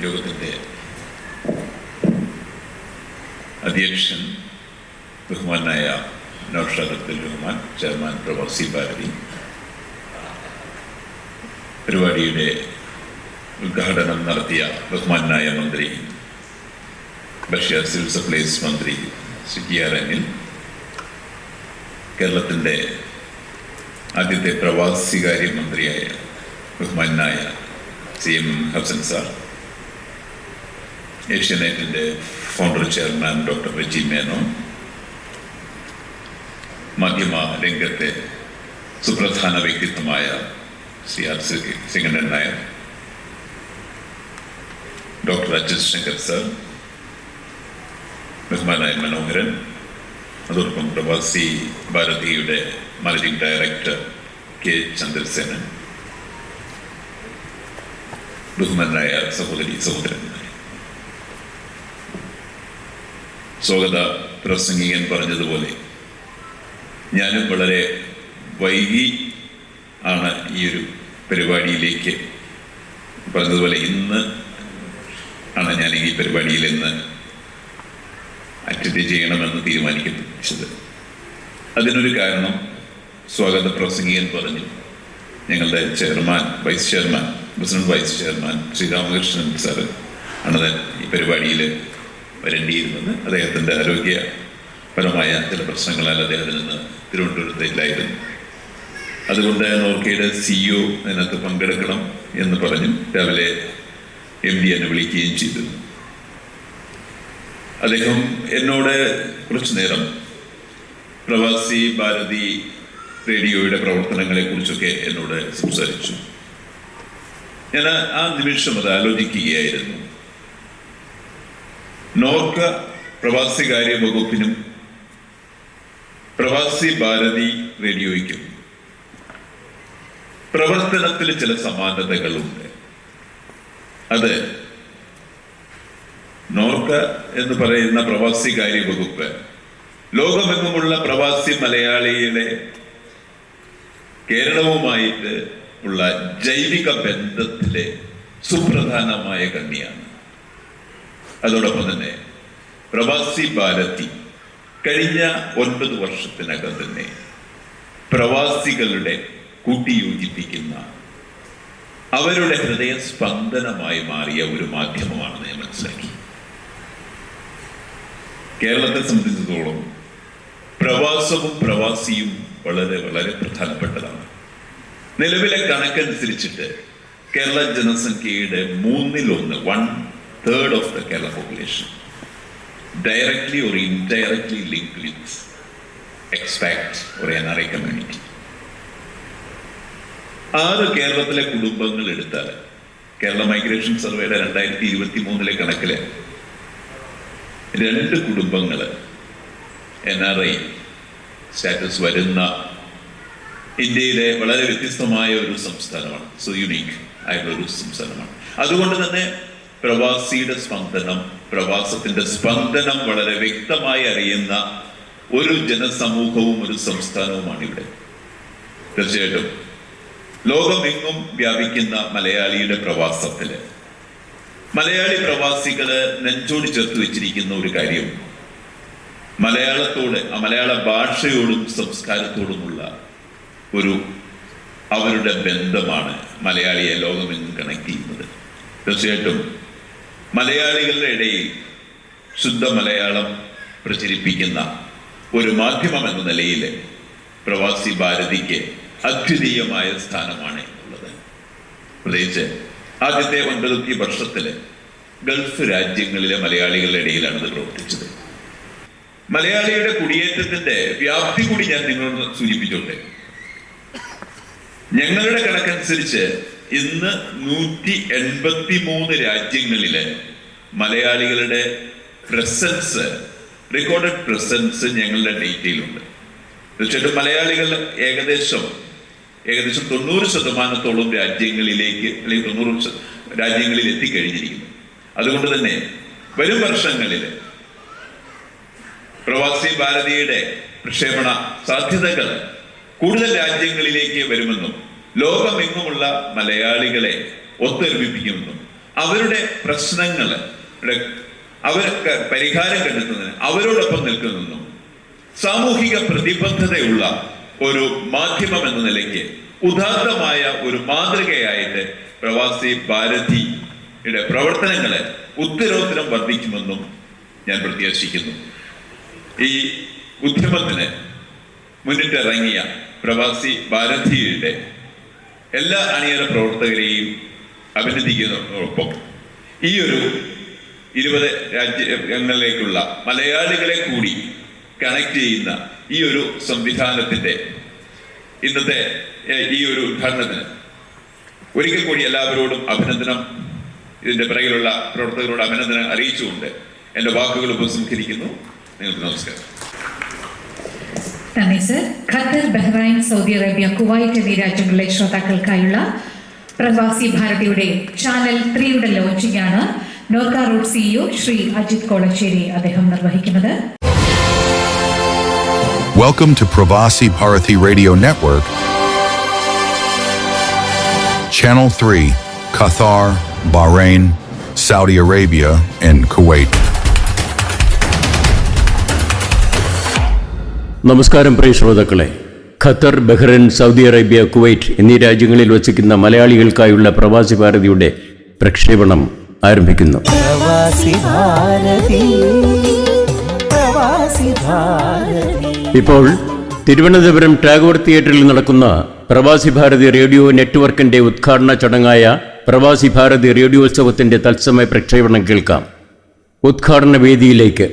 യോഗത്തിന്റെ അധ്യക്ഷൻ ബഹുമാനായ നൌഷാദ് അബ്ദുൽ റഹ്മാൻ ചെയർമാൻ പ്രവാസി ഭാരതി. പരിപാടിയുടെ ഉദ്ഘാടനം നടത്തിയ ബഹുമാനായ മന്ത്രി ബഷീർ സിവിൽ സപ്ലൈസ് മന്ത്രി സിറ്റി അരങ്ങിൽ കേരളത്തിന്റെ ആദ്യത്തെ പ്രവാസികാര്യ മന്ത്രിയായ ബഹുമാനായ C M Hassan sir founder chairman doctor Riji Menon. മാധ്യമ രംഗത്തെ സുപ്രധാന വ്യക്തിത്വമായ C R Singanan Nair. Doctor Ajith Shankar sir. ബഹുമാനായ മനോഹരൻ. അതോടൊപ്പം പ്രവാസി ഭാരതിയുടെ മാനേജിംഗ് ഡയറക്ടർ കെ ചന്ദ്രസേനൻ. ബഹുമാനായ സഹോദരി സഹോദരന്മാരെ. സ്വാഗത പ്രസംഗികൻ പറഞ്ഞതുപോലെ ഞാനും വളരെ വൈകി ആണ് ഈ ഒരു പരിപാടിയിലേക്ക് പറഞ്ഞതുപോലെ ഇന്ന് ആണ് ഞാൻ ഈ പരിപാടിയിൽ ഇന്ന് അറ്റൻഡ് ചെയ്യണമെന്ന് തീരുമാനിക്കുന്നത് അതിനൊരു കാരണം സ്വാഗത പ്രസംഗികൻ പറഞ്ഞു. ഞങ്ങളുടെ chairman vice chairman president vice chairman Sreeramakrishnan sir ആണ് ഈ പരിപാടിയിൽ വരേണ്ടിയിരുന്നത്. അദ്ദേഹത്തിന്റെ ആരോഗ്യപരമായ ചില പ്രശ്നങ്ങളാൽ അദ്ദേഹത്തിൽ നിന്ന് തിരുവനന്തപുരത്തില്ലായിരുന്നു അതുകൊണ്ട് നോർക്കയുടെ സിഇഒ അതിനകത്ത് പങ്കെടുക്കണം എന്ന് പറഞ്ഞു. രാവിലെ എം ഡി എന്നെ വിളിക്കുകയും ചെയ്തു. അദ്ദേഹം എന്നോട് കുറച്ചു നേരം പ്രവാസി ഭാരതി റേഡിയോയുടെ പ്രവർത്തനങ്ങളെക്കുറിച്ചൊക്കെ എന്നോട് സംസാരിച്ചു. ഞാൻ ആ നിമിഷം അത് ആലോചിക്കുകയായിരുന്നു. നോർക്ക പ്രവാസികാര്യ വകുപ്പിനും പ്രവാസി ഭാരതി റേഡിയോയ്ക്കും പ്രവർത്തനത്തിൽ ചില സമാനതകളുണ്ട്. അത് നോർക്ക എന്ന് പറയുന്ന പ്രവാസികാര്യ വകുപ്പ് ലോകമെങ്ങുമുള്ള പ്രവാസി മലയാളികളെ കേരളവുമായിട്ട് ഉള്ള ജൈവിക ബന്ധത്തിലെ സുപ്രധാനമായ കണ്ണിയാണ്. അതോടൊപ്പം തന്നെ പ്രവാസി ഭാരതി കഴിഞ്ഞ ഒൻപത് വർഷത്തിനകം തന്നെ പ്രവാസികളുടെ കൂട്ടിയോജിപ്പിക്കുന്ന അവരുടെ ഹൃദയ സ്പന്ദനമായി മാറിയ ഒരു മാധ്യമമാണെന്ന് ഞാൻ മനസ്സിലാക്കി. കേരളത്തെ സംബന്ധിച്ചിടത്തോളം പ്രവാസവും പ്രവാസിയും വളരെ വളരെ പ്രധാനപ്പെട്ടതാണ്. നിലവിലെ കണക്കനുസരിച്ചിട്ട് കേരള ജനസംഖ്യയുടെ മൂന്നിലൊന്ന് one third of the Kerala population directly or indirectly link with expat or NRI community ആറ് കേരളത്തിലെ കുടുംബങ്ങൾ എടുത്താൽ കേരള മൈഗ്രേഷൻ സർവേയുടെ രണ്ടായിരത്തി ഇരുപത്തി മൂന്നിലെ കണക്കിൽ രണ്ട് കുടുംബങ്ങൾ എൻ ആർ ഐ സ്റ്റാറ്റസ് വരുന്ന ഇന്ത്യയിലെ വളരെ വ്യത്യസ്തമായ ഒരു സംസ്ഥാനമാണ്. സോ യുണീക്ക് ആയിട്ടുള്ള ഒരു സംസ്ഥാനമാണ്. അതുകൊണ്ട് തന്നെ പ്രവാസിയുടെ സ്പന്ദനം പ്രവാസത്തിന്റെ സ്പന്ദനം വളരെ വ്യക്തമായി അറിയുന്ന ഒരു ജനസമൂഹവും ഒരു സംസ്ഥാനവുമാണ് ഇവിടെ. തീർച്ചയായിട്ടും. ലോകമെങ്ങും വ്യാപിക്കുന്ന മലയാളിയുടെ പ്രവാസത്തിൽ. മലയാളി പ്രവാസികൾ നെഞ്ചോട് ചേർത്ത് വെച്ചിരിക്കുന്ന ഒരു കാര്യം മലയാളത്തോട് ആ മലയാള ഭാഷയോടും സംസ്കാരത്തോടുമുള്ള ഒരു അവരുടെ ബന്ധമാണ് മലയാളിയെ ലോകമെങ്ങും കണക്ട് ചെയ്യുന്നത്. തീർച്ചയായിട്ടും മലയാളികളുടെ ഇടയിൽ ശുദ്ധ മലയാളം പ്രചരിപ്പിക്കുന്ന ഒരു മാധ്യമം എന്ന നിലയിൽ പ്രവാസി ഭാരതിക്ക് അദ്വിതീയമായ സ്ഥാനമാണ് ഉള്ളത് പ്രത്യേകിച്ച് ആദ്യത്തെ ഒൻപതൊക്കെ വർഷത്തിൽ ഗൾഫ് രാജ്യങ്ങളിലെ മലയാളികളുടെ ഇടയിലാണ് ഇത് പ്രവർത്തിച്ചത്. മലയാളിയുടെ കുടിയേറ്റത്തിന്റെ വ്യാപ്തി കൂടി ഞാൻ നിങ്ങളോട് സൂചിപ്പിച്ചോട്ടെ. ഞങ്ങളുടെ കണക്കനുസരിച്ച് ഇന്ന് നൂറ്റി എൺപത്തി മൂന്ന് രാജ്യങ്ങളിലെ മലയാളികളുടെ പ്രസൻസ് റെക്കോർഡഡ് പ്രസൻസ് ഞങ്ങളുടെ ഡേറ്റയിലുണ്ട്. തീർച്ചയായിട്ടും മലയാളികൾ ഏകദേശം ഏകദേശം തൊണ്ണൂറ് ശതമാനത്തോളം രാജ്യങ്ങളിലേക്ക് അല്ലെങ്കിൽ തൊണ്ണൂറ് രാജ്യങ്ങളിൽ എത്തിക്കഴിഞ്ഞിരിക്കുന്നു. അതുകൊണ്ട് തന്നെ വരും വർഷങ്ങളിൽ പ്രവാസി ഭാരതിയുടെ പ്രക്ഷേപണ സാധ്യതകൾ കൂടുതൽ രാജ്യങ്ങളിലേക്ക് വരുമെന്നും ലോകമെങ്ങുമുള്ള മലയാളികളെ ഒത്തൊരുമിപ്പിക്കുന്നു. അവരുടെ പ്രശ്നങ്ങൾ അവർ അവർക്ക് പരിഹാരം കണ്ടെത്തുന്നതിന് അവരോടൊപ്പം നിൽക്കുന്നു. സാമൂഹിക പ്രതിബദ്ധതയുള്ള ഒരു മാധ്യമം എന്ന നിലയ്ക്ക് ഉദാത്തമായ ഒരു മാതൃകയായിട്ട് പ്രവാസി ഭാരതിയുടെ പ്രവർത്തനങ്ങളെ ഉത്തരോത്തരം വർദ്ധിക്കുമെന്നും ഞാൻ പ്രത്യാശിക്കുന്നു. ഈ ഉദ്യമത്തിന് മുന്നിട്ടിറങ്ങിയ പ്രവാസി ഭാരതീയരുടെ എല്ലാ അണിയറ പ്രവർത്തകരെയും അഭിനന്ദിക്കുന്നതോടൊപ്പം ഈ ഒരു ഇരുപത് രാജ്യങ്ങളിലേക്കുള്ള മലയാളികളെ കൂടി കണക്ട് ചെയ്യുന്ന ഈ ഒരു സംവിധാനത്തിന്റെ ഇന്നത്തെ ഈ ഒരു ഉദ്ഘാടനത്തിന് ഒരിക്കൽ കൂടി എല്ലാവരോടും അഭിനന്ദനം. ഇതിന്റെ പിറകിലുള്ള പ്രവർത്തകരോട് അഭിനന്ദനം അറിയിച്ചുകൊണ്ട് എന്റെ വാക്കുകൾ ഉപസംഹരിക്കുന്നു. നിങ്ങൾക്ക് നമസ്കാരം. നന്ദി sir Qatar Bahrain Saudi Arabia Kuwait എന്നീ രാജ്യങ്ങളിലെ ശ്രോതാക്കൾക്കായുള്ള പ്രവാസി ഭാരതിയുടെ ചാനൽ ത്രീയുടെ ലോഞ്ചിംഗ് ആണ് നോർക്ക റോഡ് സിഇഒ ശ്രീ അജിത് കോളശ്ശേരി അദ്ദേഹം നിർവഹിക്കുന്നത് Welcome to Pravasi Bharati Radio Network, Channel 3, Qatar, Bahrain, Saudi Arabia, and Kuwait. നമസ്കാരം പ്രിയ ശ്രോതാക്കളെ. Qatar Bahrain Saudi Arabia Kuwait എന്നീ രാജ്യങ്ങളിൽ വസിക്കുന്ന മലയാളികൾക്കായുള്ള പ്രവാസി ഭാരതിയുടെ പ്രക്ഷേപണം ആരംഭിക്കുന്നു. ഇപ്പോൾ തിരുവനന്തപുരം ടാഗോർ തിയേറ്ററിൽ നടക്കുന്ന പ്രവാസി ഭാരതി റേഡിയോ നെറ്റ്വർക്കിന്റെ ഉദ്ഘാടന ചടങ്ങായ പ്രവാസി ഭാരതി റേഡിയോത്സവത്തിന്റെ തത്സമയ പ്രക്ഷേപണം കേൾക്കാം. ഉദ്ഘാടന വേദിയിലേക്ക്